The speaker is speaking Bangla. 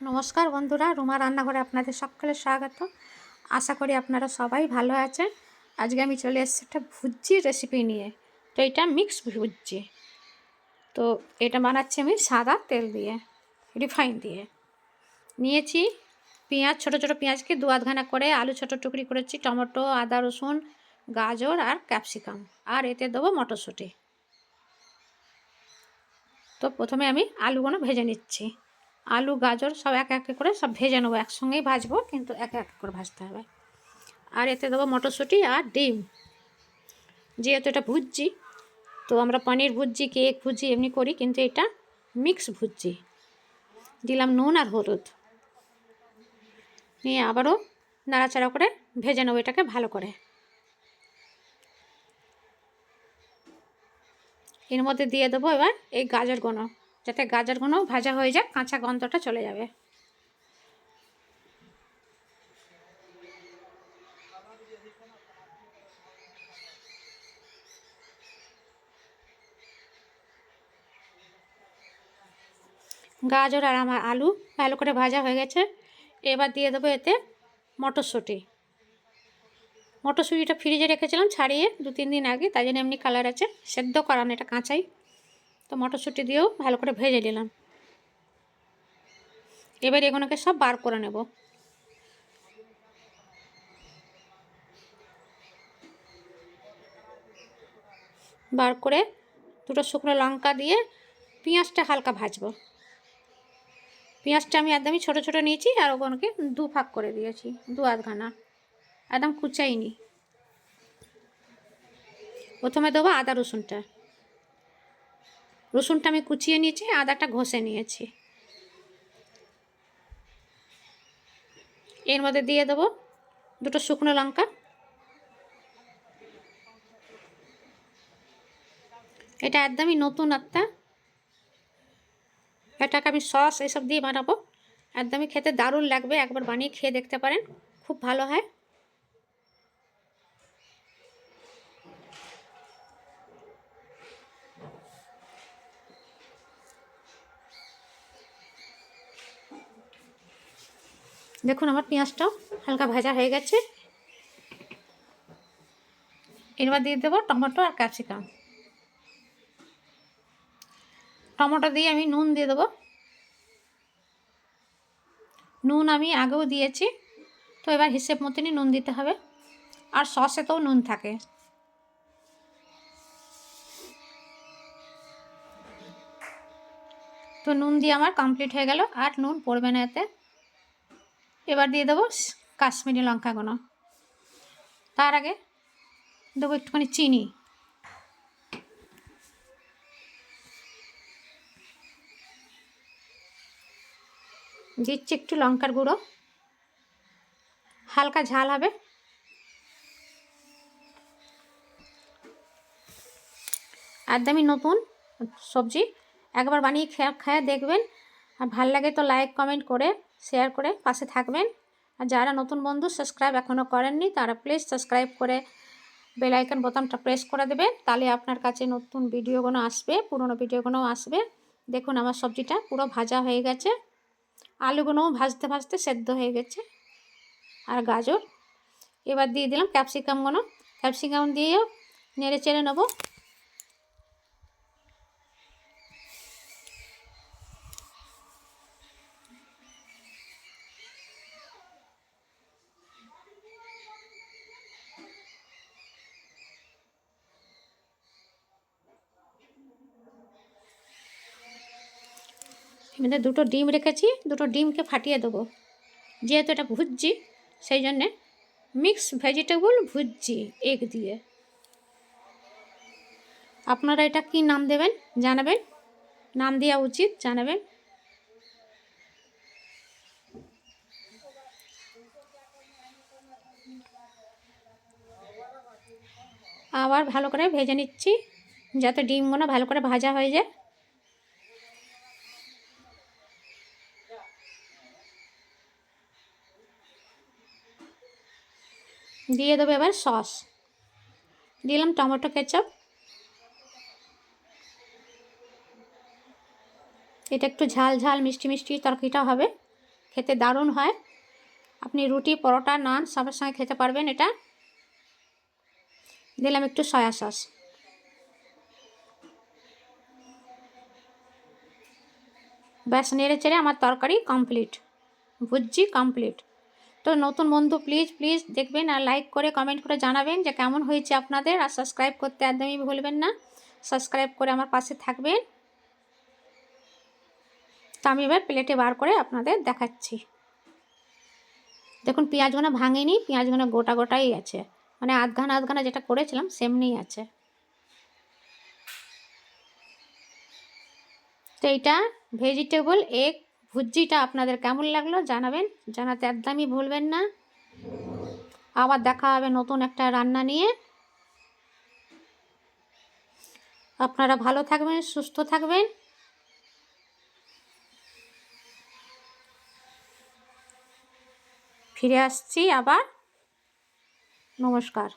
নমস্কার বন্ধুরা, রুমা রান্নাঘরে আপনাদের সকলের স্বাগত। আশা করি আপনারা সবাই ভালো আছেন। আজকে আমি চলে এসেছি একটা ভুজি রেসিপি নিয়ে। তো এটা মিক্স ভুজি। তো এটা বানাচ্ছি আমি সাদা তেল দিয়ে রিফাইন দিয়ে। নিয়েছি পেঁয়াজ, ছোট ছোট পেঁয়াজকে দু আধখানা করে, আলু ছোটো টুকরি করেছি, টমেটো, আদা, রসুন, গাজর আর ক্যাপসিকাম আর এতে দেবো মটরশুঁটি। তো প্রথমে আমি আলুগুলো ভেজে নিচ্ছি। আলু, গাজর সব এক এক করে সব ভেজে নেব, একসঙ্গেই ভাজবো, কিন্তু এক এক করে ভাজতে হবে। আর এতে দেবো মটরশুঁটি আর ডিম। যেহেতু এটা ভুজি তো আমরা পনির ভুজি কেক ভুজি এমনি করি, কিন্তু এটা মিক্স ভুজি দিলাম নুন আর হলুদ। নিয়ে আবারও নাড়াচাড়া করে ভেজে নেব এটাকে ভালো করে। এর মধ্যে দিয়ে দেবো এবার এই গাজরগুলো যাতে গাজরগুলো ভাজা হয়ে যাক কাঁচা গন্ধটা চলে যাবে। গাজর আর আমার আলু ভালো করে ভাজা হয়ে গেছে। এবার দিয়ে দেবো এতে মটরশুঁটি। মটরশুঁটিটা ফ্রিজে রেখেছিলাম ছাড়িয়ে দু তিন দিন আগে, তাই জন্য এমনি কালার আছে। সেদ্ধ করানো এটা কাঁচাই। তো মটরশুঁটি দিয়েও ভালো করে ভেজে নিলাম। এবার এগুলোকে সব বার করে নেব। বার করে দুটো শুকনো লঙ্কা দিয়ে পেঁয়াজটা হালকা ভাজবো। পেঁয়াজটা আমি একদমই ছোটো ছোটো নিয়েছি আর ওগুলোকে দু ভাগ করে দিয়েছি, দু আধখানা। একদম কুচাইনি। প্রথমে দেবো আদা রসুনটা। রসুনটা আমি কুচিয়ে নিয়েছি, আদাটা ঘষে নিয়েছি। এর মধ্যে দিয়ে দেবো দুটো শুকনো লঙ্কা। এটা একদমই নতুন একটা এটাকে আমি সস এসব দিয়ে বানাবো। একদমই খেতে দারুণ লাগবে, একবার বানিয়ে খেয়ে দেখতে পারেন, খুব ভালো হয়। দেখুন আমার পেঁয়াজটাও হালকা ভাজা হয়ে গেছে। এবার দিয়ে দেবো টমেটো আর ক্যাপসিকাম। টমেটো দিয়ে আমি নুন দিয়ে দেবো। নুন আমি আগেও দিয়েছি, তো এবার হিসেব মতনই নুন দিতে হবে। আর সসেতেও নুন থাকে। তো নুন দিয়ে আমার কমপ্লিট হয়ে গেল। আর নুন পড়বে না এতে। এবার দিয়ে দেবো কাশ্মীরি লঙ্কাগুলো তার আগে দেবো একটুখানি চিনি। দিচ্ছি একটু লঙ্কার গুঁড়ো। হালকা ঝাল হবে। একদমই নতুন সবজি। একবার বানিয়ে খেয়ে খেয়ে দেখবেন। আর ভালো লাগে তো লাইক কমেন্ট করে। শেয়ার করে পাশে থাকবেন। আর যারা নতুন বন্ধু সাবস্ক্রাইব এখনও করেননি, তারা প্লিজ সাবস্ক্রাইব করে বেল আইকন বোতামটা প্রেস করে দেবেন। তাহলে আপনার কাছে নতুন ভিডিওগুলো আসবে, পুরনো ভিডিওগুলোও আসবে। দেখুন আমার সবজিটা পুরো ভাজা হয়ে গেছে। আলুগুলোও ভাজতে ভাজতে সেদ্ধ হয়ে গেছে। আর গাজর, এবার দিয়ে দিলাম ক্যাপসিকামগুলো ক্যাপসিকাম দিয়েও নেড়ে চেড়ে নেব। এখানে দুটো ডিম রেখেছি, দুটো ডিমকে ফাটিয়ে দেবো। যেহেতু এটা ভুজি, সেই জন্যে মিক্স ভেজিটেবল ভুজি এগ দিয়ে। আপনারা এটা কি নাম দেবেন জানাবেন? নাম দেওয়া উচিত, জানাবেন। আবার ভালো করে ভেজে নিচ্ছি, যাতে ডিমগুলো ভালো করে ভাজা হয়ে যায়। দিয়ে দেবো এবার সস। দিলাম টমেটো কেচাপ। এটা একটু ঝাল ঝাল মিষ্টি মিষ্টি তরকারিটা হবে। খেতে দারুণ হয়। আপনি রুটি, পরোটা, নান সবের সঙ্গে খেতে পারবেন এটা। দিলাম একটু সয়া সস। ব্যাস, নেড়ে চেড়ে আমার তরকারি কমপ্লিট। ভুজি কমপ্লিট। তো নতুন বন্ধু প্লিজ প্লিজ দেখবেন আর লাইক করে কমেন্ট করে জানাবেন যে কেমন হয়েছে আপনাদের আর সাবস্ক্রাইব করতে একদমই ভুলবেন না। সাবস্ক্রাইব করে আমার পাশে থাকবেন। তো আমি এবার প্লেটে বার করে আপনাদের দেখাচ্ছি। দেখুন পেঁয়াজগুলো ভাঙেনি পেঁয়াজগুলো গোটা গোটাই আছে। মানে আধখানা আধখানা যেটা করেছিলাম সেমনিই আছে। তো এইটা ভেজিটেবল এগ ভুজিটা আপনাদের কেমন লাগল জানাবেন। জানাতে একদমই ভুলবেন না। আবার দেখা হবে নতুন একটা রান্না নিয়ে। আপনারা ভালো থাকবেন, সুস্থ থাকবেন। ফিরে আসছি আবার। নমস্কার।